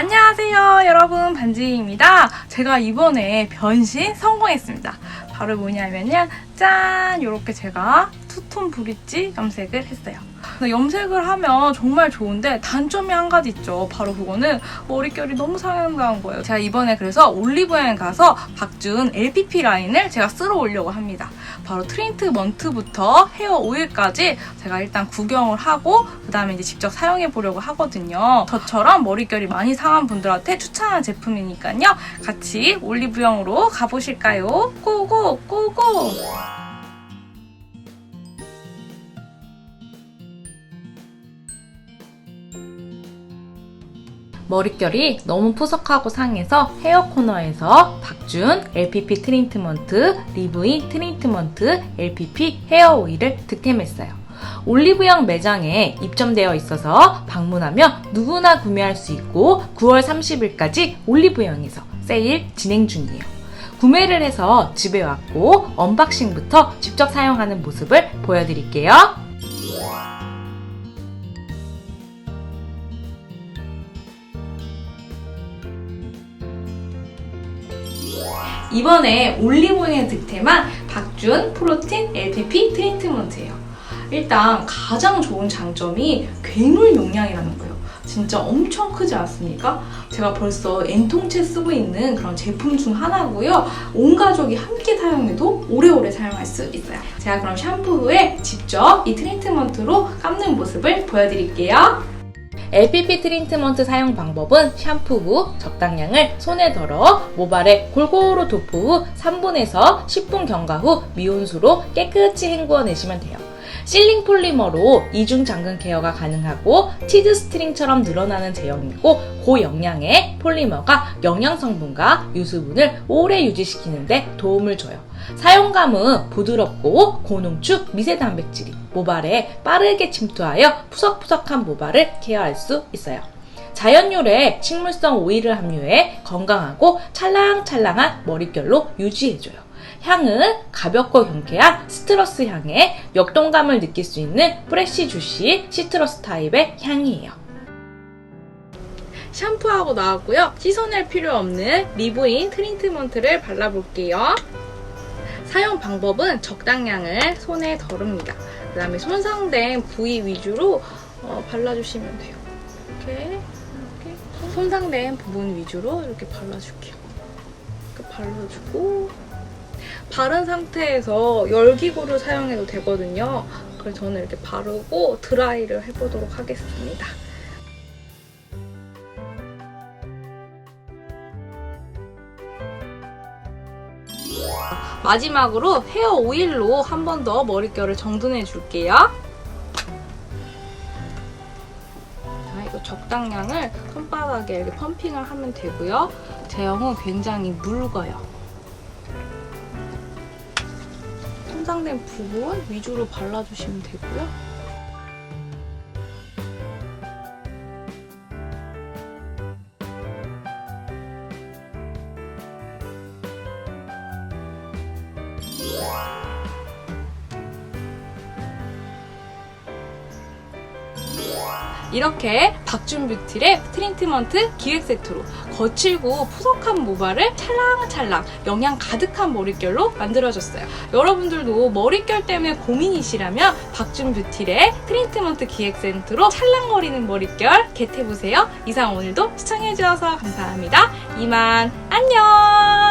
안녕하세요 여러분. 반지입니다. 제가 이번에 변신 성공했습니다. 바로 뭐냐면요. 짠! 이렇게 제가 투톤 브릿지 염색을 했어요 염색을 하면 정말 좋은데 단점이 한 가지 있죠 바로 그거는 머릿결이 너무 상향당한 거예요 제가 이번에 그래서 올리브영에 가서 박준 LPP 라인을 제가 쓸어 오려고 합니다 바로 트리트먼트부터 헤어 오일까지 제가 일단 구경을 하고 그 다음에 이제 직접 사용해 보려고 하거든요. 저처럼 머릿결이 많이 상한 분들한테 추천하는 제품이니까요. 같이 올리브영으로 가보실까요? 고고! 머릿결이 너무 푸석하고 상해서 헤어 코너에서 박준 LPP 트리트먼트, 리브인 트리트먼트, LPP 헤어 오일을 득템했어요. 올리브영 매장에 입점되어 있어서 방문하면 누구나 구매할 수 있고 9월 30일까지 올리브영에서 세일 진행 중이에요. 구매를 해서 집에 왔고 언박싱부터 직접 사용하는 모습을 보여드릴게요. 이번에 올리브영에 득템한 박준 프로틴 LPP 트리트먼트예요. 일단 가장 좋은 장점이 괴물 용량이라는 거예요. 진짜 엄청 크지 않습니까? 제가 벌써 N통째 쓰고 있는 그런 제품 중 하나고요. 온 가족이 함께 사용해도 오래오래 사용할 수 있어요. 제가 그럼 샴푸 후에 직접 이 트리트먼트로 감는 모습을 보여드릴게요. LPP 트리트먼트 사용 방법은 샴푸 후 적당량을 손에 덜어 모발에 골고루 도포 후 3분에서 10분 경과 후 미온수로 깨끗이 헹구어 내시면 돼요. 실링 폴리머로 이중 잠금 케어가 가능하고 치즈 스트링처럼 늘어나는 제형이고 고영양의 폴리머가 영양 성분과 유수분을 오래 유지시키는데 도움을 줘요. 사용감은 부드럽고 고농축 미세 단백질이 모발에 빠르게 침투하여 푸석푸석한 모발을 케어할 수 있어요. 자연유래 식물성 오일을 함유해 건강하고 찰랑찰랑한 머릿결로 유지해줘요. 향은 가볍고 경쾌한 시트러스 향에 역동감을 느낄 수 있는 프레쉬 주시 시트러스 타입의 향이에요. 샴푸하고 나왔고요. 씻어낼 필요 없는 리브인 트리트먼트를 발라볼게요. 사용 방법은 적당량을 손에 덜읍니다. 그 다음에 손상된 부위 위주로 어, 발라주시면 돼요. 이렇게, 이렇게 손상된 부분 위주로 이렇게 발라줄게요. 이렇게 발라주고 바른 상태에서 열기구를 사용해도 되거든요. 그래서 저는 이렇게 바르고 드라이를 해보도록 하겠습니다. 마지막으로 헤어 오일로 한 번 더 머릿결을 정돈해 줄게요. 자, 이거 적당량을 손바닥에 이렇게 펌핑을 하면 되고요. 제형은 굉장히 묽어요. 손상된 부분 위주로 발라주시면 되고요. 이렇게 박준 뷰티의 트리트먼트 기획 세트로 거칠고 푸석한 모발을 찰랑찰랑 영양 가득한 머릿결로 만들어줬어요. 여러분들도 머릿결 때문에 고민이시라면 박준 뷰티의 트리트먼트 기획 세트로 찰랑거리는 머릿결 겟해보세요. 이상 오늘도 시청해주셔서 감사합니다. 이만 안녕!